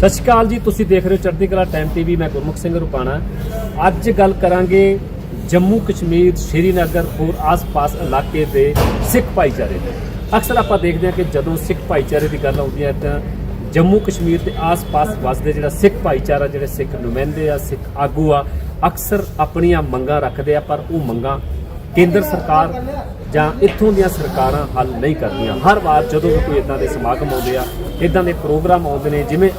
ਸਤਿ ਸ਼੍ਰੀ ਅਕਾਲ ਜੀ, ਤੁਸੀਂ ਦੇਖ ਰਹੇ ਹੋ ਚੜ੍ਹਦੀ ਕਲਾ ਟਾਈਮ ਟੀਵੀ ਮੈਂ ਗੁਰਮੁਖ ਸਿੰਘ ਰੁਪਾਣਾ। ਅੱਜ ਗੱਲ ਕਰਾਂਗੇ ਜੰਮੂ ਕਸ਼ਮੀਰ ਸ਼੍ਰੀਨਗਰ ਹੋਰ ਆਸ-ਪਾਸ ਇਲਾਕੇ ਦੇ ਸਿੱਖ ਭਾਈਚਾਰੇ ਦੇ। ਅਕਸਰ ਆਪਾਂ ਦੇਖਦੇ ਹਾਂ ਕਿ ਜਦੋਂ ਸਿੱਖ ਭਾਈਚਾਰੇ ਦੀ ਗੱਲ ਆਉਂਦੀ ਹੈ ਤਾਂ ਜੰਮੂ ਕਸ਼ਮੀਰ ਦੇ ਆਸ-ਪਾਸ ਵਸਦੇ ਜਿਹੜਾ ਸਿੱਖ ਭਾਈਚਾਰਾ, ਜਿਹੜੇ ਸਿੱਖ ਨੁਮਾਇੰਦੇ ਆ, ਸਿੱਖ ਆਗੂ ਆ, ਅਕਸਰ ਆਪਣੀਆਂ ਮੰਗਾਂ ਰੱਖਦੇ ਆ, ਪਰ ਉਹ ਮੰਗਾਂ ਕੇਂਦਰ ਸਰਕਾਰ ਜਾਂ ਇੱਥੋਂ ਦੀਆਂ ਸਰਕਾਰਾਂ ਹੱਲ ਨਹੀਂ ਕਰਦੀਆਂ। ਹਰ ਵਾਰ ਜਦੋਂ ਵੀ ਕੋਈ ਇਦਾਂ ਦੇ ਸਮਾਗਮ ਆਉਂਦੇ ਆ ਇਦਾਂ ਦੇ ਪ੍ਰੋਗਰਾਮ ਆਉਂਦੇ ਨੇ, ਜਿਵੇਂ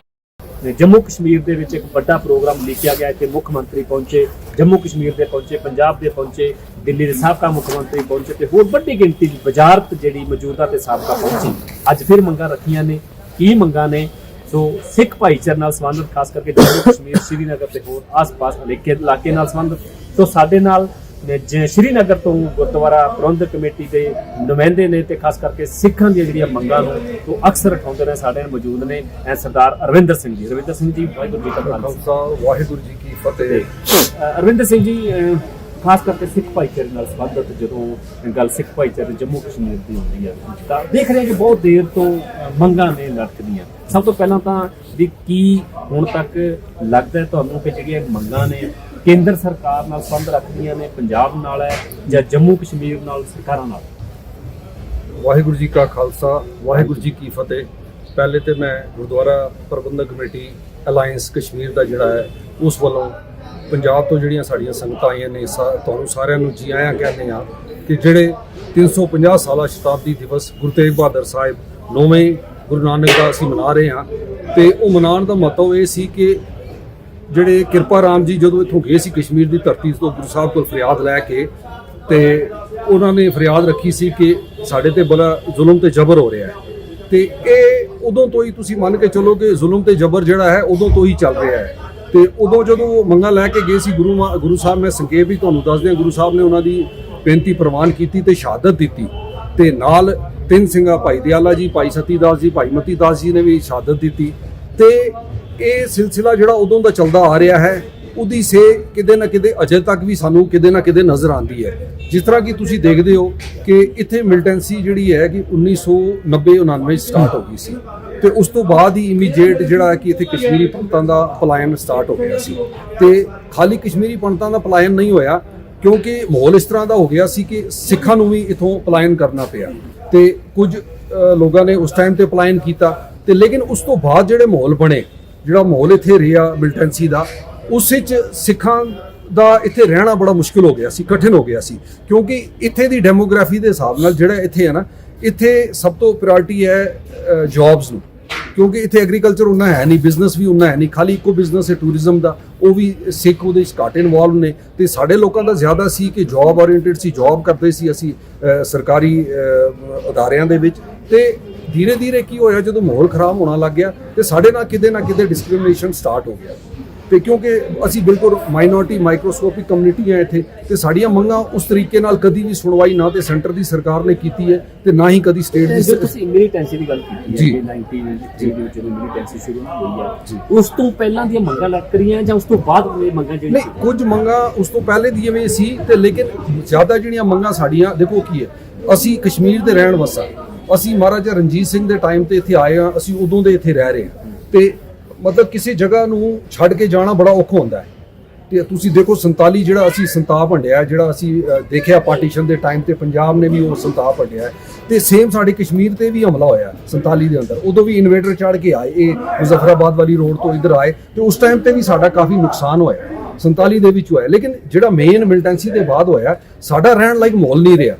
ਜੰਮੂ ਕਸ਼ਮੀਰ ਦੇ ਵਿੱਚ ਇੱਕ ਵੱਡਾ ਪ੍ਰੋਗਰਾਮ ਲਿਖਿਆ ਗਿਆ, ਇੱਥੇ ਮੁੱਖ ਮੰਤਰੀ ਪਹੁੰਚੇ, ਜੰਮੂ ਕਸ਼ਮੀਰ ਦੇ ਪਹੁੰਚੇ, ਪੰਜਾਬ ਦੇ ਪਹੁੰਚੇ, ਦਿੱਲੀ ਦੇ ਸਾਬਕਾ ਮੁੱਖ ਮੰਤਰੀ ਪਹੁੰਚੇ ਤੇ ਹੋਰ ਵੱਡੀ ਗਿਣਤੀ ਦੀ ਵਜ਼ਾਰਤ ਜਿਹੜੀ ਮੌਜੂਦਾ ਤੇ ਸਾਬਕਾ ਪਹੁੰਚੀ। ਅੱਜ ਫਿਰ ਮੰਗਾਂ ਰੱਖੀਆਂ ਨੇ, ਕੀ ਮੰਗਾਂ ਨੇ? ਸੋ ਸਿੱਖ ਭਾਈਚਾਰੇ ਨਾਲ ਸੰਬੰਧਿਤ, ਖਾਸ ਕਰਕੇ ਜੰਮੂ ਕਸ਼ਮੀਰ, ਸ਼੍ਰੀਨਗਰ ਤੇ ਹੋਰ ਆਸ-ਪਾਸ ਇਲਾਕੇ ਇਲਾਕੇ ਨਾਲ ਸੰਬੰਧਿਤ। ਸੋ ਸਾਡੇ ਨਾਲ ਸ਼੍ਰੀਨਗਰ ਤੋਂ ਗੁਰਦੁਆਰਾ ਪ੍ਰਬੰਧਕ ਕਮੇਟੀ ਦੇ ਨੁਮਾਇੰਦੇ ਨੇ ਤੇ ਖਾਸ ਕਰਕੇ ਸਿੱਖਾਂ ਦੀਆਂ ਜਿਹੜੀਆਂ ਮੰਗਾਂ ਨੂੰ ਉਹ ਅਕਸਰ ਉਠਾਉਂਦੇ ਨੇ ਸਾਡੇ ਨਾਲ ਮੌਜੂਦ ਨੇ ਐ ਸਰਦਾਰ ਅਰਵਿੰਦਰ ਸਿੰਘ ਜੀ। ਅਰਵਿੰਦਰ ਸਿੰਘ ਜੀ ਵਾਹਿਗੁਰੂ ਜੀ ਕਾ ਖਾਲਸਾ। ਵਾਹਿਗੁਰੂ ਜੀ ਕੀ ਫਤਿਹ। ਅਰਵਿੰਦਰ ਸਿੰਘ ਜੀ ਖਾਸ ਕਰਕੇ ਸਿੱਖ ਭਾਈਚਾਰੇ ਨਾਲ ਸੰਬੰਧਿਤ ਜਦੋਂ ਗੱਲ ਸਿੱਖ ਭਾਈਚਾਰੇ ਜੰਮੂ ਕਸ਼ਮੀਰ ਦੀ ਹੁੰਦੀ ਹੈ ਤਾਂ ਦੇਖ ਰਹੇ ਕਿ ਬਹੁਤ ਦੇਰ ਤੋਂ ਮੰਗਾਂ ਨੇ ਲੜਕਦੀਆਂ ਸਭ ਤੋਂ ਪਹਿਲਾਂ ਤਾਂ ਵੀ ਕੀ ਹੁਣ ਤੱਕ ਲੱਗਦਾ ਤੁਹਾਨੂੰ ਕਿ ਜਿਹੜੀਆਂ ਮੰਗਾਂ ਨੇ ਕੇਂਦਰ ਸਰਕਾਰ ਨਾਲ ਸੰਬੰਧ ਰੱਖਦੀਆਂ ਨੇ, ਪੰਜਾਬ ਨਾਲ ਹੈ ਜਾਂ ਜੰਮੂ ਕਸ਼ਮੀਰ ਨਾਲ ਸਰਕਾਰਾਂ ਨਾਲ? ਵਾਹਿਗੁਰੂ ਜੀ ਕਾ ਖਾਲਸਾ, ਵਾਹਿਗੁਰੂ ਜੀ ਕੀ ਫਤਿਹ। ਪਹਿਲੇ ਤੇ ਮੈਂ ਗੁਰਦੁਆਰਾ ਪ੍ਰਬੰਧਕ ਕਮੇਟੀ ਅਲਾਈਅੰਸ ਕਸ਼ਮੀਰ ਦਾ ਜਿਹੜਾ ਹੈ, ਉਸ ਵੱਲੋਂ ਪੰਜਾਬ ਤੋਂ ਜਿਹੜੀਆਂ ਸਾਡੀਆਂ ਸੰਗਤਾਂ ਆਈਆਂ ਨੇ, ਸਾ- ਤੁਹਾਨੂੰ ਸਾਰਿਆਂ ਨੂੰ ਜੀ ਆਇਆਂ ਕਹਿੰਦੇ ਆ ਕਿ ਜਿਹੜੇ 350 ਸਾਲਾ ਸ਼ਤਾਬਦੀ ਦਿਵਸ ਗੁਰੂ ਤੇਗ ਬਹਾਦਰ ਸਾਹਿਬ ਨੌਵੇਂ ਗੁਰੂ ਨਾਨਕ ਦਾ ਅਸੀਂ ਮਨਾ ਰਹੇ ਹਾਂ। ਤੇ ਉਹ ਮਨਾਉਣ ਦਾ ਮਹੱਤਵ ਇਹ ਸੀ ਕਿ ਜਿਹੜੇ ਕਿਰਪਾ ਰਾਮ ਜੀ ਜਦੋਂ ਇੱਥੋਂ ਗਏ ਸੀ ਕਸ਼ਮੀਰ ਦੀ ਧਰਤੀ ਤੋਂ ਗੁਰੂ ਸਾਹਿਬ ਕੋਲ ਫਰਿਆਦ ਲੈ ਕੇ ਤੇ ਉਹਨਾਂ ਨੇ ਫਰਿਆਦ ਰੱਖੀ ਸੀ ਕਿ ਸਾਡੇ ਤੇ ਬੜਾ ਜ਼ੁਲਮ ਤੇ ਜ਼ਬਰ ਹੋ ਰਿਹਾ ਹੈ। ਤੇ ਇਹ ਉਦੋਂ ਤੋਂ ਹੀ ਤੁਸੀਂ ਮੰਨ ਕੇ ਚੱਲੋ ਕਿ ਜ਼ੁਲਮ ਤੇ ਜ਼ਬਰ ਜਿਹੜਾ ਹੈ, ਉਦੋਂ ਤੋਂ ਹੀ ਚੱਲ ਰਿਹਾ ਹੈ। ਤੇ ਉਦੋਂ ਜਦੋਂ ਉਹ ਮੰਗਾਂ ਲੈ ਕੇ ਗਏ ਸੀ ਗੁਰੂ ਮਾ- ਗੁਰੂ ਸਾਹਿਬ, ਮੈਂ ਸੰਖੇਪ ਵੀ ਤੁਹਾਨੂੰ ਦੱਸ ਦਿਆਂ ਗੁਰੂ ਸਾਹਿਬ ਨੇ ਉਹਨਾਂ ਦੀ ਬੇਨਤੀ ਪ੍ਰਵਾਨ ਕੀਤੀ ਤੇ ਸ਼ਹਾਦਤ ਦਿੱਤੀ। ਤੇ ਨਾਲ ਤਿੰਨ ਸਿੰਘਾਂ, ਭਾਈ ਦਿਆਲਾ ਜੀ, ਭਾਈ ਸਤੀਦਾਸ ਜੀ, ਭਾਈ ਮਤੀ ਦਾਸ ਜੀ ਨੇ ਵੀ ਸ਼ਹਾਦਤ ਦਿੱਤੀ। ਤੇ ਇਹ ਸਿਲਸਿਲਾ ਜਿਹੜਾ ਉਦੋਂ ਦਾ ਚੱਲਦਾ ਆ ਰਿਹਾ ਹੈ, ਉਹਦੀ ਸੇ ਕਿਤੇ ਨਾ ਕਿਤੇ ਅਜੇ ਤੱਕ ਵੀ ਸਾਨੂੰ ਕਿਤੇ ਨਾ ਕਿਤੇ ਨਜ਼ਰ ਆਉਂਦੀ ਹੈ। ਜਿਸ ਤਰ੍ਹਾਂ ਕਿ ਤੁਸੀਂ ਦੇਖਦੇ ਹੋ ਕਿ ਇੱਥੇ ਮਿਲਟੈਂਸੀ ਜਿਹੜੀ ਹੈ ਕਿ 1990 99 ਸਟਾਰਟ ਹੋ ਗਈ ਸੀ। ਤੇ ਉਸ ਤੋਂ ਬਾਅਦ ਹੀ ਇਮੀਡੀਏਟ ਜਿਹੜਾ ਕਿ ਇੱਥੇ ਕਸ਼ਮੀਰੀ ਪੰਡਤਾਂ ਦਾ ਪਲਾਇਨ ਸਟਾਰਟ ਹੋ ਗਿਆ ਸੀ। ਤੇ ਖਾਲੀ ਕਸ਼ਮੀਰੀ ਪੰਡਤਾਂ ਦਾ ਪਲਾਇਨ ਨਹੀਂ ਹੋਇਆ, ਕਿਉਂਕਿ ਮਾਹੌਲ ਇਸ ਤਰ੍ਹਾਂ ਦਾ ਹੋ ਗਿਆ ਸੀ ਕਿ ਸਿੱਖਾਂ ਨੂੰ ਵੀ ਇਥੋਂ ਪਲਾਇਨ ਕਰਨਾ ਪਿਆ। ਤੇ ਕੁਝ ਲੋਕਾਂ ਨੇ ਉਸ ਟਾਈਮ ਤੇ ਪਲਾਇਨ ਕੀਤਾ। ਤੇ ਲੇਕਿਨ ਉਸ ਤੋਂ ਬਾਅਦ ਜਿਹੜੇ ਮਾਹੌਲ ਬਣੇ ਜਿਹੜਾ ਮਾਹੌਲ ਇੱਥੇ ਰਿਹਾ ਮਿਲਟੈਂਸੀ ਦਾ, ਉਸ ਵਿੱਚ ਸਿੱਖਾਂ ਦਾ ਇੱਥੇ ਰਹਿਣਾ ਬੜਾ ਮੁਸ਼ਕਿਲ ਹੋ ਗਿਆ ਸੀ, ਕਠਿਨ ਹੋ ਗਿਆ ਸੀ। ਕਿਉਂਕਿ ਇੱਥੇ ਦੀ ਡੈਮੋਗ੍ਰਾਫੀ ਦੇ ਹਿਸਾਬ ਨਾਲ ਜਿਹੜਾ ਇੱਥੇ ਹੈ ਨਾ, ਇੱਥੇ ਸਭ ਤੋਂ ਪ੍ਰਾਇੋਰਟੀ ਹੈ ਜੌਬਸ ਨੂੰ। ਕਿਉਂਕਿ ਇੱਥੇ ਐਗਰੀਕਲਚਰ ਉਨਾ ਹੈ ਨਹੀਂ ਬਿਜ਼ਨਸ ਵੀ ਉਨਾ ਹੈ ਨਹੀਂ, ਖਾਲੀ ਇੱਕੋ ਬਿਜ਼ਨਸ ਹੈ ਟੂਰਿਜ਼ਮ ਦਾ, ਉਹ ਵੀ ਸਿੱਖ ਉਹਦੇ ਵਿੱਚ ਘੱਟ ਇਨਵੋਲਵ ਨੇ। ਤੇ ਸਾਡੇ ਲੋਕਾਂ ਦਾ ਜ਼ਿਆਦਾ ਸੀ ਕਿ ਜੌਬ ਓਰੀਐਂਟਡ ਸੀ ਜੌਬ ਕਰਦੇ ਸੀ ਅਸੀਂ ਸਰਕਾਰੀ ਅਦਾਰਿਆਂ ਦੇ ਵਿੱਚ। ਤੇ ਧੀਰੇ ਧੀਰੇ ਕੀ ਹੋਇਆ ਜਦੋਂ ਮਾਹੌਲ ਖਰਾਬ ਹੋਣਾ ਲੱਗ ਗਿਆ ਤੇ ਸਾਡੇ ਨਾਲ ਕਿਤੇ ਨਾ ਕਿਤੇ ਡਿਸਕ੍ਰਿਮੀਨੇਸ਼ਨ ਸਟਾਰਟ ਹੋ ਗਿਆ। ਤੇ ਕਿਉਂਕਿ ਅਸੀਂ ਬਿਲਕੁਲ ਮਾਈਨੋਰਟੀ ਮਾਈਕਰੋਸਕੋਪਿਕ ਕਮਿਊਨਿਟੀ ਹੈ ਇੱਥੇ ਤੇ ਸਾਡੀਆਂ ਮੰਗਾਂ ਉਸ ਤਰੀਕੇ ਨਾਲ ਕਦੀ ਵੀ ਸੁਣਵਾਈ ਨਾ ਤੇ ਸੈਂਟਰ ਦੀ ਸਰਕਾਰ ਨੇ ਕੀਤੀ ਹੈ ਤੇ ਨਾ ਹੀ ਕਦੀ ਸਟੇਟ ਦੀ ਤੁਸੀਂ ਮਿਲੀਟੈਂਸੀ ਦੀ ਗੱਲ ਕੀਤੀ। ਹੈ ਕਿ 19 ਦੇ ਵਿੱਚ ਜਦੋਂ ਮਿਲੀਟੈਂਸੀ ਸ਼ੁਰੂ ਹੋਈ ਹੈ ਉਸ ਤੋਂ ਪਹਿਲਾਂ ਦੀਆਂ ਮੰਗਾਂ ਲੱਗ ਰਹੀਆਂ ਜਾਂ ਉਸ ਤੋਂ ਬਾਅਦ ਇਹ ਮੰਗਾਂ ਜਿਹੜੀਆਂ ਨਹੀਂ ਕੁਝ ਮੰਗਾਂ ਉਸ ਤੋਂ ਪਹਿਲੇ ਦੀ ਜਿਵੇਂ ਸੀ ਤੇ ਲੇਕਿਨ ਜ਼ਿਆਦਾ ਜਿਹੜੀਆਂ ਮੰਗਾਂ ਸਾਡੀਆਂ ਦੇਖੋ ਕੀ ਹੈ ਅਸੀਂ ਕਸ਼ਮੀਰ ਦੇ ਰਹਿਣ ਵਸਾ। ਅਸੀਂ ਮਹਾਰਾਜਾ ਰਣਜੀਤ ਸਿੰਘ ਦੇ ਟਾਈਮ ਤੇ ਇੱਥੇ ਆਏ ਆ ਅਸੀਂ ਉਦੋਂ ਦੇ ਇੱਥੇ ਰਹਿ ਰਹੇ ਹਾਂ। ਤੇ ਮਤਲਬ ਕਿਸੇ ਜਗ੍ਹਾ ਨੂੰ ਛੱਡ ਕੇ ਜਾਣਾ ਬੜਾ ਔਖਾ ਹੁੰਦਾ ਹੈ। ਤੇ ਤੁਸੀਂ ਦੇਖੋ 47 ਜਿਹੜਾ ਅਸੀਂ ਸੰਤਾਪ ਭੰਡਿਆ ਜਿਹੜਾ ਅਸੀਂ ਦੇਖਿਆ ਪਾਰਟੀਸ਼ਨ ਦੇ ਟਾਈਮ ਤੇ ਪੰਜਾਬ ਨੇ ਵੀ ਉਹ ਸੰਤਾਪ ਭੰਡਿਆ ਹੈ। ਤੇ ਸੇਮ ਸਾਡੇ ਕਸ਼ਮੀਰ ਤੇ ਵੀ ਹਮਲਾ ਹੋਇਆ 47 ਦੇ ਅੰਦਰ। ਉਦੋਂ ਵੀ ਇਨਵੇਟਰ ਚੜ ਕੇ ਆਏ, ਇਹ ਮੁਜ਼ਫਰਾਬਾਦ ਵਾਲੀ ਰੋਡ ਤੋਂ ਇੱਧਰ ਆਏ ਤੇ ਉਸ ਟਾਈਮ ਤੇ ਵੀ ਸਾਡਾ ਕਾਫੀ ਨੁਕਸਾਨ ਹੋਇਆ। 47 ਦੇ ਵਿੱਚ ਹੋਇਆ। ਲੇਕਿਨ ਜਿਹੜਾ ਮੇਨ ਮਿਲਟੈਂਸੀ ਦੇ ਬਾਅਦ ਹੋਇਆ, ਸਾਡਾ ਰਹਿਣ ਲਾਇਕ ਮਾਹੌਲ ਨਹੀਂ ਰਿਹਾ।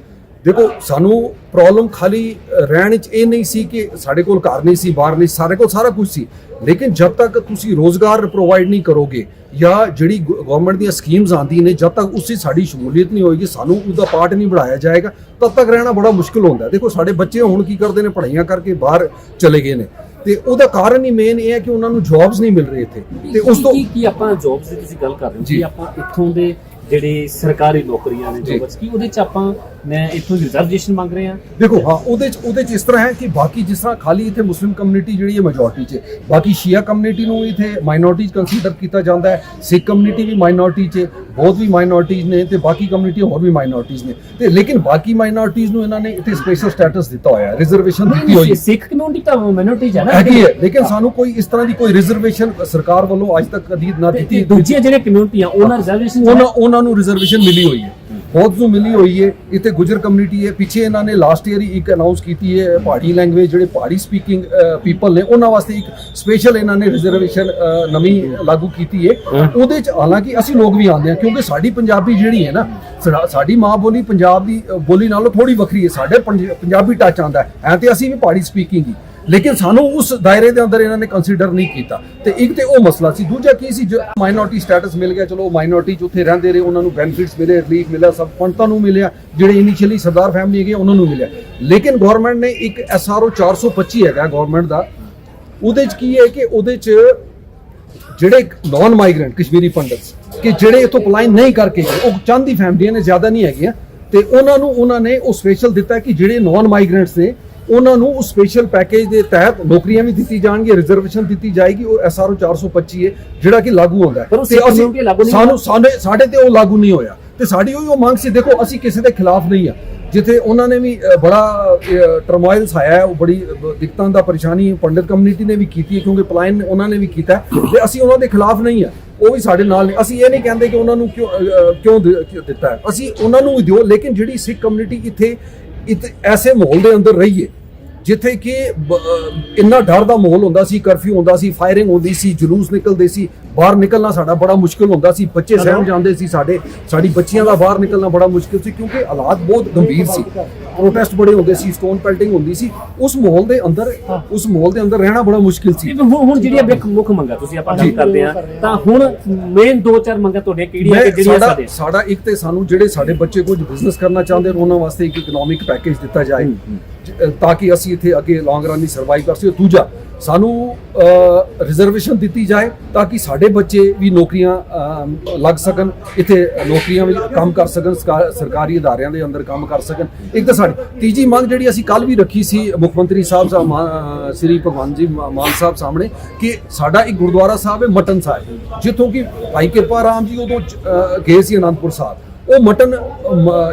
ਦੇਖੋ ਸਾਨੂੰ ਪ੍ਰੋਬਲਮ ਖਾਲੀ ਰਹਿਣ ਵਿੱਚ ਇਹ ਨਹੀਂ ਸੀ ਕਿ ਸਾਡੇ ਕੋਲ ਘਰ ਨਹੀਂ ਸੀ ਬਾਹਰ ਨਹੀਂ ਸਾਡੇ ਕੋਲ ਸਾਰਾ ਕੁਝ ਸੀ। ਲੇਕਿਨ ਜਦ ਤੱਕ ਤੁਸੀਂ ਰੋਜ਼ਗਾਰ ਪ੍ਰੋਵਾਈਡ ਨਹੀਂ ਕਰੋਗੇ ਜਾਂ ਜਿਹੜੀ ਗਵਰਨਮੈਂਟ ਦੀਆਂ ਸਕੀਮਸ ਆਉਂਦੀਆਂ ਨੇ ਜਦ ਤੱਕ ਉਸ 'ਚ ਸਾਡੀ ਸ਼ਮੂਲੀਅਤ ਨਹੀਂ ਹੋਏਗੀ ਸਾਨੂੰ ਉਹਦਾ ਪਾਰਟ ਨਹੀਂ ਬਣਾਇਆ ਜਾਏਗਾ ਤਦ ਤੱਕ ਰਹਿਣਾ ਬੜਾ ਮੁਸ਼ਕਿਲ ਹੁੰਦਾ। ਦੇਖੋ ਸਾਡੇ ਬੱਚੇ ਹੁਣ ਕੀ ਕਰਦੇ ਨੇ? ਪੜ੍ਹਾਈਆਂ ਕਰਕੇ ਬਾਹਰ ਚਲੇ ਗਏ ਨੇ। ਤੇ ਉਹਦਾ ਕਾਰਨ ਹੀ ਮੇਨ ਇਹ ਹੈ ਕਿ ਉਹਨਾਂ ਨੂੰ ਜੌਬਸ ਨਹੀਂ ਮਿਲ ਰਹੀ ਇੱਥੇ। ਤੇ ਉਸ ਤੋਂ ਕੀ ਆਪਾਂ ਜੌਬਸ ਦੀ ਤੁਸੀਂ ਗੱਲ ਕਰ ਰਹੇ ਹੋ? ਜੀ। ਕਿ ਆਪਾਂ ਇੱਥੋਂ ਦੇ ਜਿਹੜੀ ਸਰਕਾਰੀ ਨੌਕਰੀਆਂ ਨੇ ਜੀ। ਜੋ। ਬਸ ਕੀ ਉਹਦੇ ਚ ਆਪਾਂ ਮੈਂ ਇੱਥੋਂ ਰਿਜ਼ਰਵੇਸ਼ਨ ਮੰਗ ਰਹੇ। ਹਾਂ ਦੇਖੋ ਹਾਂ ਉਹਦੇ ਚ ਉਹਦੇ ਚ ਇਸ ਤਰ੍ਹਾਂ ਹੈ ਕਿ ਬਾਕੀ ਜਿਸ ਤਰ੍ਹਾਂ ਖਾਲੀ ਇੱਥੇ ਮੁਸਲਿਮ ਕਮਿਊਨਿਟੀ ਜਿਹੜੀ ਹੈ ਮੈਜੋਰਟੀ 'ਚ। ਬਾਕੀ ਸ਼ੀਆ ਕਮਿਊਨਿਟੀ ਨੂੰ ਇੱਥੇ ਮਾਈਨੋਰਟੀ ਕੰਸੀਡਰ ਕੀਤਾ ਜਾਂਦਾ ਹੈ। ਸਿੱਖ ਕਮਿਊਨਿਟੀ ਵੀ ਮਾਈਨੋਰਟੀ 'ਚ ਬਹੁਤ ਵੀ ਮਾਈਨੋਰਟੀਜ਼ ਨੇ ਤੇ ਬਾਕੀ ਕਮਿਊਨਿਟੀ ਹੋਰ ਵੀ ਮਾਈਨੋਰਟੀਜ਼ ਨੇ। ਤੇ ਲੇਕਿਨ ਬਾਕੀ ਮਾਈਨੋਰਟੀਜ਼ ਨੂੰ ਇਹਨਾਂ ਨੇ ਇੱਥੇ ਸਪੈਸ਼ਲ ਸਟੇਟਸ ਦਿੱਤਾ ਹੋਇਆ ਹੈ ਰਿਜ਼ਰਵੇਸ਼ਨ ਦਿੱਤੀ ਹੋਈ ਹੈ। ਸਿੱਖ ਕਮਿਊਨਿਟੀ ਤਾਂ ਮਿਨੋਰਟੀ ਹੈ ਨਾ। ਹੈਗੀ ਹੈ ਲੇਕਿਨ ਸਾਨੂੰ ਕੋਈ ਇਸ ਤਰ੍ਹਾਂ ਦੀ ਕੋਈ ਰਿਜ਼ਰਵੇਸ਼ਨ ਸਰਕਾਰ ਵੱਲੋਂ ਅੱਜ ਤੱਕ ਕਦੀ ਨਾ ਦਿੱਤੀ ਦੂਜੀਆਂ ਜਿਹੜੇ ਕਮਿਊਨਿਟੀਆਂ ਉਹਨਾਂ ਰਿਜ਼ਰਵੇਸ਼ਨ ਉਹਨਾਂ ਉਹਨਾਂ ਨੂੰ ਰਿਜ਼ਰਵੇਸ਼ਨ ਮਿਲੀ ਹੋਈ ਹੈ। ਬਹੁਤ ਨੂੰ ਮਿਲੀ ਹੋਈ ਹੈ। ਇੱਥੇ ਗੁਜਰ ਕਮਿਊਨਿਟੀ ਹੈ। ਪਿੱਛੇ ਇਹਨਾਂ ਨੇ ਲਾਸਟ ਈਅਰ ਹੀ ਇੱਕ ਅਨਾਉਂਸ ਕੀਤੀ ਹੈ ਪਹਾੜੀ ਲੈਂਗੁਏਜ ਜਿਹੜੇ ਪਹਾੜੀ ਸਪੀਕਿੰਗ ਪੀਪਲ ਨੇ ਉਹਨਾਂ ਵਾਸਤੇ ਇੱਕ ਸਪੈਸ਼ਲ ਇਹਨਾਂ ਨੇ ਰਿਜ਼ਰਵੇਸ਼ਨ ਨਵੀਂ ਲਾਗੂ ਕੀਤੀ ਹੈ। ਉਹਦੇ ਚ ਹਾਲਾਂਕਿ ਅਸੀਂ ਲੋਕ ਵੀ ਆਉਂਦੇ ਹਾਂ ਕਿਉਂਕਿ ਸਾਡੀ ਪੰਜਾਬੀ ਜਿਹੜੀ ਹੈ ਨਾ ਸਾਡੀ ਮਾਂ ਬੋਲੀ ਪੰਜਾਬ ਦੀ ਬੋਲੀ ਨਾਲੋਂ ਥੋੜੀ ਵੱਖਰੀ ਹੈ। ਸਾਡੇ ਪੰਜ- ਪੰਜਾਬੀ ਟੱਚ ਆਉਂਦਾ ਹੈ। ਐਂ ਤੇ ਅਸੀਂ ਵੀ ਪਹਾੜੀ ਸਪੀਕਿੰਗ ਹੀ। ਲੇਕਿਨ ਸਾਨੂੰ ਉਸ ਦਾਇਰੇ ਦੇ ਅੰਦਰ ਇਹਨਾਂ ਨੇ ਕੰਸੀਡਰ ਨਹੀਂ ਕੀਤਾ। ਤੇ ਇੱਕ ਤੇ ਉਹ ਮਸਲਾ ਸੀ, ਦੂਜਾ ਕੀ ਸੀ ਮਾਈਨੋਰਟੀ ਸਟੇਟਸ ਮਿਲ ਗਿਆ, ਚਲੋ ਮਾਈਨੋਰਟੀ ਚ ਉੱਥੇ ਰਹਿੰਦੇ ਰਹੇ, ਉਹਨਾਂ ਨੂੰ ਬੈਨੀਫਿਟਸ ਮਿਲੇ ਰਿਲੀਫ ਮਿਲਿਆ, ਸਭ ਪੰਡਤਾਂ ਨੂੰ ਮਿਲਿਆ, ਜਿਹੜੇ ਇਨੀਸ਼ੀਅਲੀ ਸਰਦਾਰ ਫੈਮਿਲੀ ਹੈਗੇ, ਉਹਨਾਂ ਨੂੰ ਮਿਲਿਆ। ਲੇਕਿਨ ਗਵਰਨਮੈਂਟ ਨੇ ਇੱਕ ਐਸਆਰਓ 425 ਹੈਗਾ ਗਵਰਨਮੈਂਟ ਦਾ, ਉਹਦੇ ਚ ਕੀ ਹੈ ਕਿ ਉਹਦੇ ਚ ਜਿਹੜੇ ਨਾਨ ਮਾਈਗ੍ਰੈਂਟ ਕਸ਼ਮੀਰੀ ਪੰਡਿਤਸ ਕਿ ਜਿਹੜੇ ਇਥੋਂ ਪਲਾਈਨ ਨਹੀਂ ਕਰਕੇ ਗਏ, ਉਹ ਚੰਦ ਦੀ ਫੈਮਲੀਆਂ ਨੇ ਜ਼ਿਆਦਾ ਨਹੀਂ ਹੈਗੀਆਂ, ਤੇ ਉਹਨਾਂ ਨੂੰ, ਉਹਨਾਂ ਨੇ ਉਹ ਸਪੈਸ਼ਲ ਦਿੱਤਾ ਕਿ ਜਿਹੜੇ ਨਾਨ ਮਾਈਗ੍ਰੈਂਟਸ ਨੇ ਉਹਨਾਂ ਨੂੰ ਉਸ ਸਪੈਸ਼ਲ ਪੈਕੇਜ ਦੇ ਤਹਿਤ ਨੌਕਰੀਆਂ ਵੀ ਦਿੱਤੀ ਜਾਣਗੀਆਂ ਰਿਜ਼ਰਵੇਸ਼ਨ ਦਿੱਤੀ ਜਾਏਗੀ ਉਹ ਐਸਆਰਓ 425 ਹੈ ਜਿਹੜਾ ਕਿ ਲਾਗੂ ਹੁੰਦਾ ਹੈ। ਤੇ ਅਸੀਂ ਸਾਨੂੰ ਸਾਡੇ ਸਾਡੇ ਤੇ ਉਹ ਲਾਗੂ ਨਹੀਂ ਹੋਇਆ। ਤੇ ਸਾਡੀ ਉਹ ਮੰਗ ਸੀ ਦੇਖੋ ਅਸੀਂ ਕਿਸੇ ਦੇ ਖਿਲਾਫ ਨਹੀਂ ਆ। ਜਿੱਥੇ ਉਹਨਾਂ ਨੇ ਵੀ ਬੜਾ ਟਰਮੋਇਲਸ ਆਇਆ ਹੈ, ਉਹ ਬੜੀ ਦਿੱਕਤਾਂ ਦਾ ਪਰੇਸ਼ਾਨੀ ਪੰਡਿਤ ਕਮਿਊਨਿਟੀ ਨੇ ਵੀ ਕੀਤੀ ਹੈ ਕਿਉਂਕਿ ਪਲਾਇਨ ਉਹਨਾਂ ਨੇ ਵੀ ਕੀਤਾ ਹੈ, ਤੇ ਅਸੀਂ ਉਹਨਾਂ ਦੇ ਖਿਲਾਫ ਨਹੀਂ ਆ। ਉਹ ਵੀ ਸਾਡੇ ਨਾਲ ਨੇ। ਅਸੀਂ ਇਹ ਨਹੀਂ ਕਹਿੰਦੇ ਕਿ ਉਹਨਾਂ ਨੂੰ ਕਿਉਂ ਕਿਉਂ ਦਿੱਤਾ ਹੈ। ਅਸੀਂ ਉਹਨਾਂ ਨੂੰ ਵੀ ਦਿਓ ਲੇਕਿਨ ਜਿਹੜੀ ਸਿੱਖ ਕਮਿਊਨਿਟੀ ਇੱਥੇ ਇੱਥੇ ਐਸੇ ਮਾਹੌਲ ਦੇ ਅੰਦਰ ਰਹੀਏ ਜਿੱਥੇ ਕਿ ਇੰਨਾ ਡਰ ਦਾ ਮਾਹੌਲ ਹੁੰਦਾ ਸੀ ਕਰਫਿਊ ਹੁੰਦਾ ਸੀ ਫਾਇਰਿੰਗ ਹੁੰਦੀ ਸੀ ਜਲੂਸ ਨਿਕਲਦੇ ਸੀ ਬਾਹਰ ਨਿਕਲਣਾ ਸਾਡਾ ਬੜਾ ਮੁਸ਼ਕਿਲ ਹੁੰਦਾ ਸੀ ਬੱਚੇ ਸਹਿਮ ਜਾਂਦੇ ਸੀ ਸਾਡੇ ਸਾਡੀ ਬੱਚੀਆਂ ਦਾ ਬਾਹਰ ਨਿਕਲਣਾ ਬੜਾ ਮੁਸ਼ਕਿਲ ਸੀ ਕਿਉਂਕਿ ਹਾਲਾਤ ਬਹੁਤ ਗੰਭੀਰ ਸੀ। ਪ੍ਰੋਟੈਸਟ ਬੜੇ ਹੁੰਦੇ ਸੀ ਸਟੋਨ ਪੈਲਟਿੰਗ ਹੁੰਦੀ ਸੀ ਉਸ ਮਾਹੌਲ ਦੇ ਅੰਦਰ ਉਸ ਮਾਹੌਲ ਦੇ ਅੰਦਰ ਰਹਿਣਾ ਬੜਾ ਮੁਸ਼ਕਿਲ ਸੀ। ਹੁਣ ਜਿਹੜੀਆਂ ਮੁੱਖ ਮੁੱਖ ਮੰਗਾਂ ਤੁਸੀਂ ਆਪਾਂ ਗੱਲ। ਕਰਦੇ ਆ ਤਾਂ ਹੁਣ ਮੇਨ ਦੋ ਚਾਰ ਮੰਗਾਂ ਤੁਹਾਡੀਆਂ ਕਿਹੜੀਆਂ ਕਿ ਜਿਹੜੀਆਂ ਸਾਡਾ ਸਾਡੇ? ਇੱਕ ਤੇ ਸਾਨੂੰ ਜਿਹੜੇ ਸਾਡੇ ਬੱਚੇ ਕੁਝ ਬਿਜ਼ਨਸ ਕਰਨਾ ਚਾਹੁੰਦੇ ਨੇ ਉਹਨਾਂ ਵਾਸਤੇ ਇੱਕ ਇਕਨੋਮਿਕ ਪੈਕੇਜ ਦਿੱਤਾ ਜਾਏ। ਤਾਂ ਕਿ ਅਸੀਂ ਇੱਥੇ ਅੱਗੇ ਲੌਂਗ ਰਨ ਦੀ ਸਰਵਾਈਵ ਕਰ ਸਕੀਏ। ਦੂਜਾ, ਸਾਨੂੰ ਰਿਜ਼ਰਵੇਸ਼ਨ ਦਿੱਤੀ ਜਾਏ ਤਾਂ ਕਿ ਸਾਡੇ ਬੱਚੇ ਵੀ ਨੌਕਰੀਆਂ ਲੱਗ ਸਕਣ। ਇੱਥੇ ਨੌਕਰੀਆਂ ਵਿੱਚ ਕੰਮ ਕਰ ਸਕਣ, ਸਰਕਾ- ਸਰਕਾਰੀ ਅਦਾਰਿਆਂ ਦੇ ਅੰਦਰ ਕੰਮ ਕਰ ਸਕਣ। ਇੱਕ ਤਾਂ ਸਾਡੀ, ਤੀਜੀ ਮੰਗ ਜਿਹੜੀ ਅਸੀਂ ਕੱਲ ਵੀ ਰੱਖੀ ਸੀ ਮੁੱਖ ਮੰਤਰੀ ਸਾਹਿਬ ਸਾਹਿਬ ਮਾ- ਸ੍ਰੀ ਭਗਵੰਤ ਜੀ ਮਾਨ ਸਾਹਿਬ ਸਾਹਮਣੇ ਕਿ ਸਾਡਾ ਇੱਕ ਗੁਰਦੁਆਰਾ ਸਾਹਿਬ ਹੈ ਮਟਨ ਸਾਹਿਬ। ਜਿੱਥੋਂ ਕਿ ਭਾਈ ਕਿਰਪਾ ਰਾਮ ਜੀ ਉਦੋਂ ਗਏ ਸੀ ਅਨੰਦਪੁਰ ਸਾਹਿਬ। ਉਹ ਮਟਨ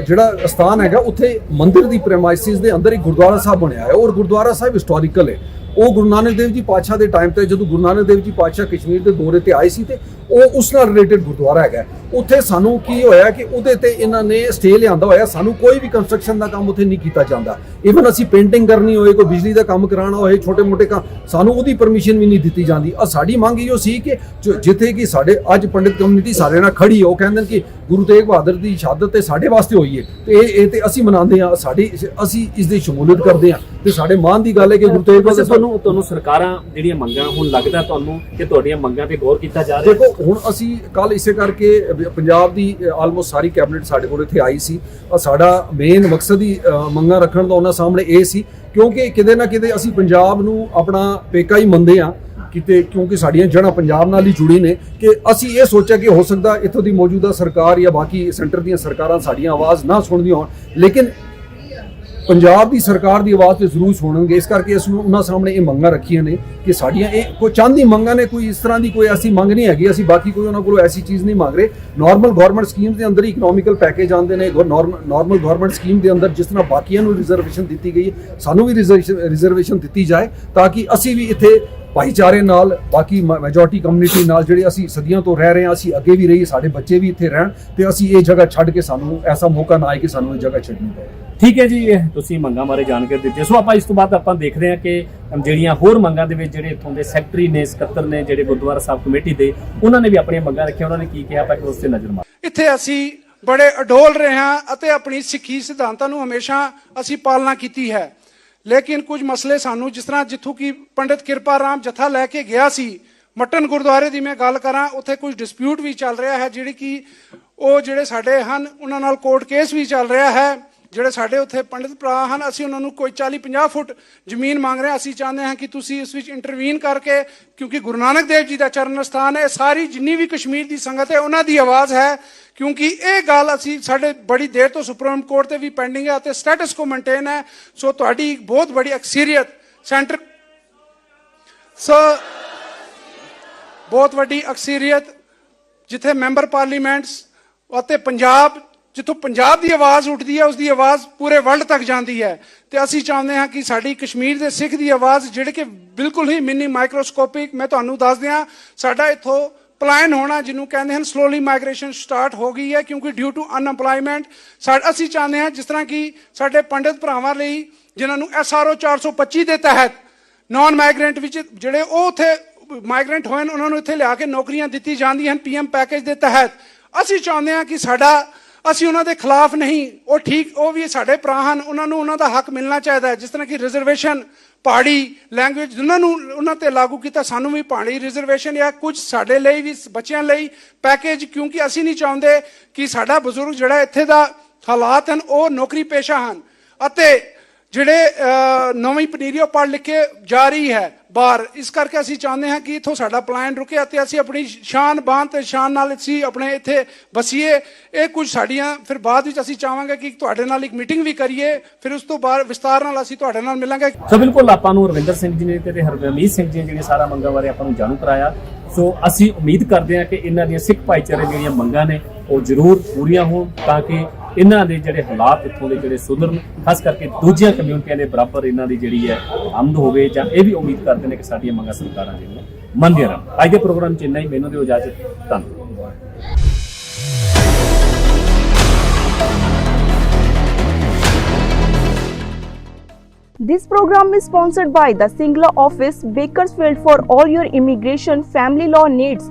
ਜਿਹੜਾ ਸਥਾਨ ਹੈਗਾ, ਉੱਥੇ ਮੰਦਿਰ ਦੀ ਪ੍ਰੈਮਾਈਸਿਸ ਦੇ ਅੰਦਰ ਇੱਕ ਗੁਰਦੁਆਰਾ ਸਾਹਿਬ ਬਣਿਆ ਹੈ ਔਰ ਗੁਰਦੁਆਰਾ ਸਾਹਿਬ ਹਿਸਟੋਰੀਕਲ ਹੈ। ਉਹ ਗੁਰੂ ਨਾਨਕ ਦੇਵ ਜੀ ਪਾਤਸ਼ਾਹ ਦੇ ਟਾਈਮ ਤੇ ਜਦੋਂ ਗੁਰੂ ਨਾਨਕ ਦੇਵ ਜੀ ਪਾਤਸ਼ਾਹ ਕਸ਼ਮੀਰ ਦੇ ਦੌਰੇ ਤੇ ਆਏ ਸੀ ਤੇ ਉਹ ਉਸ ਨਾਲ ਰਿਲੇਟਡ ਗੁਰਦੁਆਰਾ ਹੈਗਾ। ਉੱਥੇ ਸਾਨੂੰ ਕੀ ਹੋਇਆ ਕਿ ਉਹਦੇ ਤੇ ਇਹਨਾਂ ਨੇ ਸਟੇ ਲਿਆਂਦਾ ਹੋਇਆ। ਸਾਨੂੰ ਕੋਈ ਵੀ ਕੰਸਟਰਕਸ਼ਨ ਦਾ ਕੰਮ ਉੱਥੇ ਨਹੀਂ ਕੀਤਾ ਜਾਂਦਾ। ਇਵਨ ਅਸੀਂ ਪੇਂਟਿੰਗ ਕਰਨੀ ਹੋਏ ਕੋਈ ਬਿਜਲੀ ਦਾ ਕੰਮ ਕਰਾਉਣਾ ਹੋਏ ਛੋਟੇ ਮੋਟੇ ਕੰਮ ਸਾਨੂੰ ਉਹਦੀ ਪਰਮਿਸ਼ਨ ਵੀ ਨਹੀਂ ਦਿੱਤੀ ਜਾਂਦੀ। ਆ ਸਾਡੀ ਮੰਗ ਇਹੋ ਸੀ ਕਿ ਜਿੱਥੇ ਕਿ ਸਾਡੇ ਅੱਜ ਪੰਡਿਤ ਕਮਿਊਨਿਟੀ ਸਾਡੇ ਨਾਲ ਖੜੀ ਹੈ ਕਹਿੰਦੇ ਨੇ ਕਿ ਗੁਰੂ ਤੇਗ ਬਹਾਦਰ ਦੀ ਸ਼ਹਾਦਤ ਤੇ ਸਾਡੇ ਵਾਸਤੇ ਹੋਈ ਹੈ। ਤੇ ਇਹ ਇਹ ਤੇ ਅਸੀਂ ਮਨਾਉਂਦੇ ਆ ਸਾਡੀ ਅਸੀਂ ਇਸ ਦੀ ਸ਼ਮੂਲੀਅਤ ਕਰਦੇ ਆ ਤੇ ਸਾਡੇ ਮਾਣ ਦੀ ਗੱਲ ਹੈ ਕਿ ਗੁਰੂ ਤੇਗ ਬਹਾਦਰ ਤੁਹਾਨੂੰ ਤੁਹਾਨੂੰ ਸਰਕਾਰਾਂ ਜਿਹੜੀਆਂ ਮੰਗਾਂ ਹੁਣ ਲੱਗਦਾ ਤੁਹਾਨੂੰ ਕਿ ਤੁਹਾਡੀਆਂ ਮੰਗਾਂ ਤੇ ਗੌਰ ਕੀਤਾ ਜਾ ਰਿਹਾ ਦੇਖੋ, ਹੁਣ ਅਸੀਂ ਕੱਲ ਇਸੇ ਕਰਕੇ ਪੰਜਾਬ ਦੀ ਆਲਮੋਸਟ ਸਾਰੀ ਕੈਬਨਿਟ ਸਾਡੇ ਕੋਲ ਇੱਥੇ ਆਈ ਸੀ। ਸਾਡਾ ਮੇਨ ਮਕਸਦ ਹੀ ਮੰਗਾਂ ਰੱਖਣ ਦਾ ਉਹਨਾਂ ਸਾਹਮਣੇ ਇਹ ਸੀ, ਕਿਉਂਕਿ ਕਿਤੇ ਨਾ ਕਿਤੇ ਅਸੀਂ ਪੰਜਾਬ ਨੂੰ ਆਪਣਾ ਪੇਕਾ ਹੀ ਮੰਨਦੇ ਆ ਕਿਤੇ, ਕਿਉਂਕਿ ਸਾਡੀਆਂ ਜੜ੍ਹਾਂ ਪੰਜਾਬ ਨਾਲ ਹੀ ਜੁੜੀ ਨੇ ਕਿ ਅਸੀਂ ਇਹ ਸੋਚਿਆ ਕਿ ਹੋ ਸਕਦਾ ਇੱਥੋਂ ਦੀ ਮੌਜੂਦਾ ਸਰਕਾਰ ਜਾਂ ਬਾਕੀ ਸੈਂਟਰ ਦੀਆਂ ਸਰਕਾਰਾਂ ਸਾਡੀਆਂ ਆਵਾਜ਼ ਨਾ ਸੁਣਦੀਆਂ ਹੋਣ। ਲੇਕਿਨ ਪੰਜਾਬ ਦੀ ਸਰਕਾਰ ਦੀ ਆਵਾਜ਼ ਤੇ ਜ਼ਰੂਰ ਸੁਣਨਗੇ। ਇਸ ਕਰਕੇ ਅਸੀਂ ਉਹਨਾਂ ਸਾਹਮਣੇ ਇਹ ਮੰਗਾਂ ਰੱਖੀਆਂ ਨੇ ਕਿ ਸਾਡੀਆਂ ਇਹ ਕੋਈ ਚਾਂਦੀ ਮੰਗਾਂ ਨੇ, ਕੋਈ ਇਸ ਤਰ੍ਹਾਂ ਦੀ ਕੋਈ ਐਸੀ ਮੰਗ ਨਹੀਂ ਹੈਗੀ। ਅਸੀਂ ਬਾਕੀ ਕੋਈ ਉਹਨਾਂ ਕੋਲੋਂ ਐਸੀ ਚੀਜ਼ ਨਹੀਂ ਮੰਗ ਰਹੇ। ਨਾਰਮਲ ਗਵਰਨਮੈਂਟ ਸਕੀਮ ਦੇ ਅੰਦਰ ਹੀ ਇਕਨੋਮਿਕਲ ਪੈਕੇਜ ਆਉਂਦੇ ਨੇ। ਨਾਰਮਲ ਗਵਰਨਮੈਂਟ ਸਕੀਮ ਦੇ ਅੰਦਰ ਜਿਸ ਤਰ੍ਹਾਂ ਬਾਕੀਆਂ ਨੂੰ ਰਿਜ਼ਰਵੇਸ਼ਨ ਦਿੱਤੀ ਗਈ ਸਾਨੂੰ ਵੀ ਰਿਜ਼ਰਵੇਸ਼ਨ ਦਿੱਤੀ ਜਾਏ ਤਾਂ ਕਿ ਅਸੀਂ ਵੀ ਇੱਥੇ ਭਾਈਚਾਰੇ ਨਾਲ, ਬਾਕੀ ਮੈਜੋਰਟੀ ਕਮਿਊਨਿਟੀ ਨਾਲ ਜਿਹੜੇ ਅਸੀਂ ਸਦੀਆਂ ਤੋਂ ਰਹਿ ਰਹੇ ਹਾਂ, ਅਸੀਂ ਅੱਗੇ ਵੀ ਰਹੀਏ, ਸਾਡੇ ਬੱਚੇ ਵੀ ਇੱਥੇ ਰਹਿਣ ਤੇ ਅਸੀਂ ਇਹ ਜਗ੍ਹਾ ਛੱਡ ਕੇ ਸਾਨੂੰ ਐਸਾ ਮੌਕਾ ਨਾ ਆਏ ਕਿ ਸਾਨੂੰ ਇਹ ਜਗ੍ਹਾ ਛੱਡਣੀ ਪਵੇ। ਠੀਕ ਹੈ ਜੀ, ਇਹ ਤੁਸੀਂ ਮੰਗਾਂ ਬਾਰੇ ਜਾਣਕਾਰੀ ਦਿੱਤੀ ਸੋ ਆਪਾਂ ਇਸ ਤੋਂ ਬਾਅਦ ਆਪਾਂ ਦੇਖਦੇ ਹਾਂ ਕਿ ਜਿਹੜੀਆਂ ਹੋਰ ਮੰਗਾਂ ਦੇ ਵਿੱਚ ਜਿਹੜੇ ਇੱਥੋਂ ਦੇ ਸੈਕਟਰੀ ਨੇ, ਸਕੱਤਰ ਨੇ, ਜਿਹੜੇ ਗੁਰਦੁਆਰਾ ਸਾਹਿਬ ਕਮੇਟੀ ਦੇ, ਉਹਨਾਂ ਨੇ ਵੀ ਆਪਣੀਆਂ ਮੰਗਾਂ ਰੱਖੀਆਂ, ਉਹਨਾਂ ਨੇ ਕੀ ਕਿਹਾ, ਆਪਾਂ ਉਸ ਤੇ ਨਜ਼ਰ ਮਾਰ ਇੱਥੇ ਅਸੀਂ ਬੜੇ ਅਡੋਲ ਰਹੇ ਹਾਂ ਅਤੇ ਆਪਣੀ ਸਿੱਖੀ ਸਿਧਾਂਤਾਂ ਨੂੰ ਹਮੇਸ਼ਾ ਅਸੀਂ ਪਾਲਣਾ ਕੀਤੀ ਹੈ। ਲੇਕਿਨ ਕੁਝ ਮਸਲੇ ਸਾਨੂੰ ਜਿਸ ਤਰ੍ਹਾਂ ਜਿੱਥੋਂ ਕਿ ਪੰਡਿਤ ਕਿਰਪਾ ਰਾਮ ਜਥਾ ਲੈ ਕੇ ਗਿਆ ਸੀ, ਮਟਨ ਗੁਰਦੁਆਰੇ ਦੀ ਮੈਂ ਗੱਲ ਕਰਾਂ, ਉੱਥੇ ਕੁਝ ਡਿਸਪਿਊਟ ਵੀ ਚੱਲ ਰਿਹਾ ਹੈ, ਜਿਹੜੀ ਕਿ ਉਹ ਜਿਹੜੇ ਸਾਡੇ ਹਨ, ਉਹਨਾਂ ਨਾਲ ਕੋਰਟ ਕੇਸ ਵੀ ਚੱਲ ਰਿਹਾ ਹੈ। ਜਿਹੜੇ ਸਾਡੇ ਉੱਥੇ ਪੰਡਿਤ ਭਰਾ ਹਨ, ਅਸੀਂ ਉਹਨਾਂ ਨੂੰ ਕੋਈ 40 50 ਫੁੱਟ ਜ਼ਮੀਨ ਮੰਗ ਰਹੇ ਹਾਂ। ਅਸੀਂ ਚਾਹੁੰਦੇ ਹਾਂ ਕਿ ਤੁਸੀਂ ਇਸ ਵਿੱਚ ਇੰਟਰਵੀਨ ਕਰਕੇ, ਕਿਉਂਕਿ ਗੁਰੂ ਨਾਨਕ ਦੇਵ ਜੀ ਦਾ ਚਰਨ ਸਥਾਨ ਹੈ, ਇਹ ਸਾਰੀ ਜਿੰਨੀ ਵੀ ਕਸ਼ਮੀਰ ਦੀ ਸੰਗਤ ਹੈ, ਉਹਨਾਂ ਦੀ ਆਵਾਜ਼ ਹੈ, ਕਿਉਂਕਿ ਇਹ ਗੱਲ ਅਸੀਂ ਸਾਡੇ ਬੜੀ ਦੇਰ ਤੋਂ ਸੁਪਰੀਮ ਕੋਰਟ ਤੇ ਵੀ ਪੈਂਡਿੰਗ ਹੈ ਅਤੇ ਸਟੇਟਸ ਕੋ ਮੇਨਟੇਨ ਹੈ। ਸੋ ਤੁਹਾਡੀ ਬਹੁਤ ਬੜੀ ਅਕਸਰੀਅਤ ਸੈਂਟਰ ਸੋ ਬਹੁਤ ਵੱਡੀ ਅਕਸਰੀਅਤ, ਜਿੱਥੇ ਮੈਂਬਰ ਪਾਰਲੀਮੈਂਟਸ ਅਤੇ ਪੰਜਾਬ ਜਿੱਥੋਂ ਪੰਜਾਬ ਦੀ ਆਵਾਜ਼ ਉੱਠਦੀ ਹੈ ਉਸ ਦੀ ਆਵਾਜ਼ ਪੂਰੇ ਵਰਲਡ ਤੱਕ ਜਾਂਦੀ ਹੈ। ਤੇ ਅਸੀਂ ਚਾਹੁੰਦੇ ਹਾਂ ਕਿ ਸਾਡੀ ਕਸ਼ਮੀਰ ਦੇ ਸਿੱਖ ਦੀ ਆਵਾਜ਼, ਜਿਹੜੇ ਕਿ ਬਿਲਕੁਲ ਹੀ ਮਿੰਨੀ ਮਾਈਕਰੋਸਕੋਪਿਕ ਮੈਂ ਤੁਹਾਨੂੰ ਦੱਸ ਦਿਆਂ, ਸਾਡਾ ਇੱਥੋਂ ਪਲਾਇਨ ਹੋਣਾ, ਜਿਹਨੂੰ ਕਹਿੰਦੇ ਹਨ ਸਲੋਲੀ ਮਾਈਗ੍ਰੇਸ਼ਨ ਸਟਾਰਟ ਹੋ ਗਈ ਹੈ, ਕਿਉਂਕਿ ਡਿਊ ਟੂ ਅਨਐਮਪਲੋਇਮੈਂਟ ਅਸੀਂ ਚਾਹੁੰਦੇ ਹਾਂ ਜਿਸ ਤਰ੍ਹਾਂ ਕਿ ਸਾਡੇ ਪੰਡਿਤ ਭਰਾਵਾਂ ਲਈ, ਜਿਨ੍ਹਾਂ ਨੂੰ ਐਸਆਰਓ 425 ਦੇ ਤਹਿਤ ਨਾਨ ਮਾਈਗ੍ਰੈਂਟ ਵਿੱਚ, ਜਿਹੜੇ ਉਹ ਉੱਥੇ ਮਾਈਗ੍ਰੈਂਟ ਹੋਏ ਨੇ, ਉਹਨਾਂ ਨੂੰ ਇੱਥੇ ਲਿਆ ਕੇ ਨੌਕਰੀਆਂ ਦਿੱਤੀ ਜਾਂਦੀਆਂ ਹਨ ਪੀਐਮ ਪੈਕੇਜ ਦੇ ਤਹਿਤ। ਅਸੀਂ ਚਾਹੁੰਦੇ ਹਾਂ ਕਿ ਸਾਡਾ ਅਸੀਂ ਉਹਨਾਂ ਦੇ ਖਿਲਾਫ ਨਹੀਂ, ਉਹ ਠੀਕ, ਉਹ ਵੀ ਸਾਡੇ ਭਰਾ ਹਨ, ਉਹਨਾਂ ਨੂੰ ਉਹਨਾਂ ਦਾ ਹੱਕ ਮਿਲਣਾ ਚਾਹੀਦਾ ਹੈ। ਜਿਸ ਤਰ੍ਹਾਂ ਕਿ ਰਿਜ਼ਰਵੇਸ਼ਨ ਪਹਾੜੀ ਲੈਂਗੁਏਜ ਜਿਨ੍ਹਾਂ ਨੂੰ ਉਹਨਾਂ ਤੇ ਲਾਗੂ ਕੀਤਾ, ਸਾਨੂੰ ਵੀ ਪਹਾੜੀ ਰਿਜ਼ਰਵੇਸ਼ਨ ਜਾਂ ਕੁਝ ਸਾਡੇ ਲਈ ਵੀ, ਬੱਚਿਆਂ ਲਈ ਪੈਕੇਜ ਕਿਉਂਕਿ ਅਸੀਂ ਨਹੀਂ ਚਾਹੁੰਦੇ ਕਿ ਸਾਡਾ ਬਜ਼ੁਰਗ ਜਿਹੜਾ ਇੱਥੇ ਦਾ ਹਾਲਾਤ ਹਨ, ਉਹ ਨੌਕਰੀ ਪੇਸ਼ਾ ਹਨ। ਅਤੇ ਜਿਹੜੇ ਅਹ, ਨਵੀਂ ਪਨੀਰੀਓ ਪੜ੍ਹ ਲਿਖ ਕੇ ਜਾ ਰਹੀ ਹੈ ਬਾਹਰ। ਇਸ ਕਰਕੇ ਅਸੀਂ ਚਾਹੁੰਦੇ ਹਾਂ ਕਿ ਇਥੋਂ ਸਾਡਾ ਪਲਾਨ ਰੁਕੇ ਅਤੇ ਅਸੀਂ ਆਪਣੀ ਸ਼ਾਨ ਬਾਨ ਤੇ ਸ਼ਾਨ ਨਾਲ ਅਸੀਂ ਆਪਣੇ ਇੱਥੇ ਵਸੀਏ। ਇਹ ਕੁਝ ਸਾਡੀਆਂ ਫਿਰ ਬਾਅਦ ਵਿੱਚ ਅਸੀਂ ਚਾਹਾਂਗੇ ਕਿ ਤੁਹਾਡੇ ਨਾਲ ਇੱਕ ਮੀਟਿੰਗ ਵੀ ਕਰੀਏ ਫਿਰ ਉਸ ਤੋਂ ਬਾਅਦ ਵਿਸਤਾਰ ਨਾਲ ਅਸੀਂ ਤੁਹਾਡੇ ਨਾਲ ਮਿਲਾਂਗੇ। ਸੋ ਬਿਲਕੁਲ ਆਪਾਂ ਨੂੰ ਰਵਿੰਦਰ ਸਿੰਘ ਜੀ ਨੇ ਤੇ ਹਰਮੀਤ ਸਿੰਘ ਜੀ ਨੇ ਜਿਹੜੀਆਂ ਸਾਰਾ ਮੰਗਾਂ ਬਾਰੇ ਆਪਾਂ ਨੂੰ ਜਾਣੂ ਕਰਾਇਆ। ਸੋ ਅਸੀਂ ਉਮੀਦ ਕਰਦੇ ਹਾਂ ਕਿ ਇਹਨਾਂ ਦੀਆਂ ਸਿੱਖ ਭਾਈਚਾਰੇ ਦੀਆਂ ਜਿਹੜੀਆਂ ਮੰਗਾਂ ਨੇ ਉਹ ਜ਼ਰੂਰ ਪੂਰੀਆਂ ਹੋਣ ਤਾਂ ਕਿ ਇਹਨਾਂ ਦੇ ਜਿਹੜੇ ਹਾਲਾਤ ਇੱਥੋਂ ਦੇ ਜਿਹੜੇ ਸੁਧਰਨ ਖਾਸ ਕਰਕੇ ਦੂਜੀਆਂ ਕਮਿਊਨਿਟੀਆਂ ਦੇ ਬਰਾਬਰ ਇਹਨਾਂ ਦੀ ਜਿਹੜੀ ਹੈ ਆਮਦ ਹੋਵੇ ਜਾਂ ਇਹ ਵੀ ਉਮੀਦ ਕਰਦੇ ਨੇ ਕਿ ਸਾਡੀਆਂ ਮੰਗਾਂ ਸਰਕਾਰਾਂ ਜਿਹੜੀਆਂ ਮੰਨਦੀਆਂ ਰਹਿਣ ਅੱਜ ਦੇ ਪ੍ਰੋਗਰਾਮ 'ਚ ਇੰਨਾ ਹੀ ਮੈਨੂੰ ਦਿਓ ਇਜਾਜ਼ਤ ਧੰਨਵਾਦ This program is sponsored by the Singla office, Bakersfield for all your immigration family law needs.